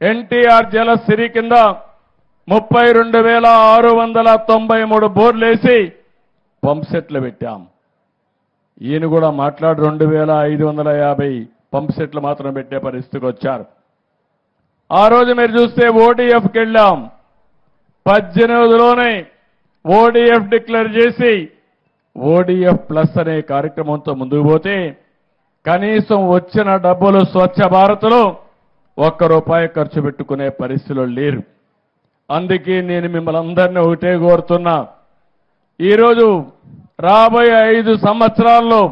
ఎన్టీఆర్ జలసిరి కింద ముప్పై రెండు వేల ఆరు వందల తొంభై మూడు బోర్లేసి పంప్ సెట్లు పెట్టాం. ఈయన కూడా మాట్లాడు రెండు వేల ఐదు వందల యాభై పంప్సెట్లు మాత్రం పెట్టే పరిస్థితికి వచ్చారు. ఆ రోజు మీరు చూస్తే ఓడిఎఫ్కి వెళ్ళాం. పద్దెనిమిదిలోనే ఓడిఎఫ్ డిక్లేర్ చేసి ఓడిఎఫ్ ప్లస్ అనే కార్యక్రమంతో ముందుకు పోతే కనీసం వచ్చిన డబ్బులు స్వచ్ఛ భారత్లో ఒక్క రూపాయి ఖర్చు పెట్టుకునే పరిస్థితిలో లేరు. అందుకే నేను మిమ్మల్ని అందరినీ ఒకటే కోరుతున్నా. ఈరోజు రాబోయే ఐదు సంవత్సరాల్లో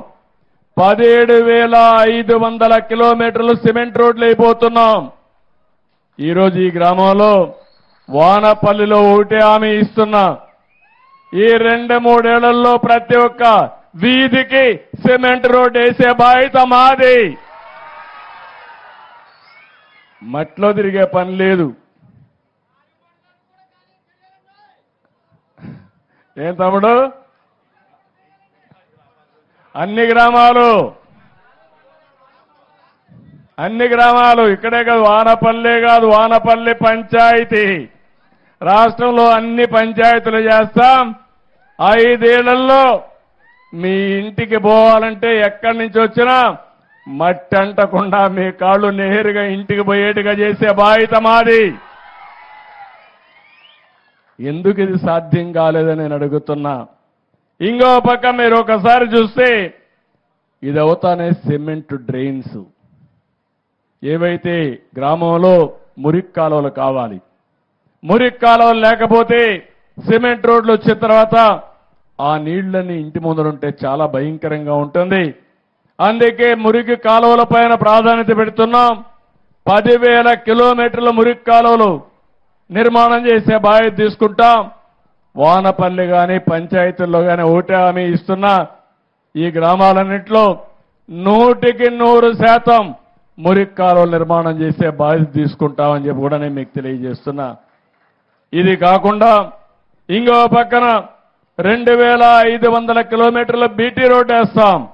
పదిహేడు వేల ఐదు వందల కిలోమీటర్లు సిమెంట్ రోడ్లు అయిపోతున్నాం. ఈరోజు ఈ గ్రామంలో వానపల్లిలో ఒకటే హామీ ఇస్తున్నా. ఈ రెండు మూడేళ్ళలో ప్రతి ఒక్క వీధికి సిమెంట్ రోడ్ వేసే బాధ్యత మాది. మట్లో తిరిగే పని లేదు. ఏం తమ్ముడు? అన్ని గ్రామాలు. అన్ని గ్రామాలు. ఇక్కడే కాదు వానపల్లె కాదు వానపల్లి పంచాయతీ. రాష్ట్రంలో అన్ని పంచాయతీలు చేస్తాం. ఐదేళ్ళలో మీ ఇంటికి పోవాలంటే ఎక్కడి నుంచి వచ్చినా మట్టి అంటకుండా మీ కాళ్ళు నేరుగా ఇంటికి పోయేట్టుగా చేసే బాధ్యత మాది. ఎందుకు ఇది సాధ్యం కాలేదని నేను అడుగుతున్నా. ఇంకో పక్క మీరు ఒకసారి చూస్తే ఇది అవుతానే సిమెంట్ డ్రైన్స్. ఏవైతే గ్రామంలో మురికి కాలువలు కావాలి. మురికి కాలువలు లేకపోతే సిమెంట్ రోడ్లు వచ్చిన తర్వాత ఆ నీళ్ళన్నీ ఇంటి ముందరుంటే చాలా భయంకరంగా ఉంటుంది. అందుకే మురికి కాలువల పైన ప్రాధాన్యత పెడుతున్నాం. పదివేల కిలోమీటర్ల మురికి కాలువలు నిర్మాణం చేసే బాధ్యత తీసుకుంటాం. వానపల్లి కానీ పంచాయతీల్లో కానీ ఒకటే హామీ ఇస్తున్న. ఈ గ్రామాలన్నింటిలో నూటికి నూరు శాతం మురికి కాలువలు నిర్మాణం చేసే బాధ్యత తీసుకుంటామని చెప్పి కూడా నేను మీకు తెలియజేస్తున్నా. ఇది కాకుండా ఇంకో పక్కన రెండు వేల ఐదు వందల కిలోమీటర్ల బీటీ రోడ్ వేస్తాం.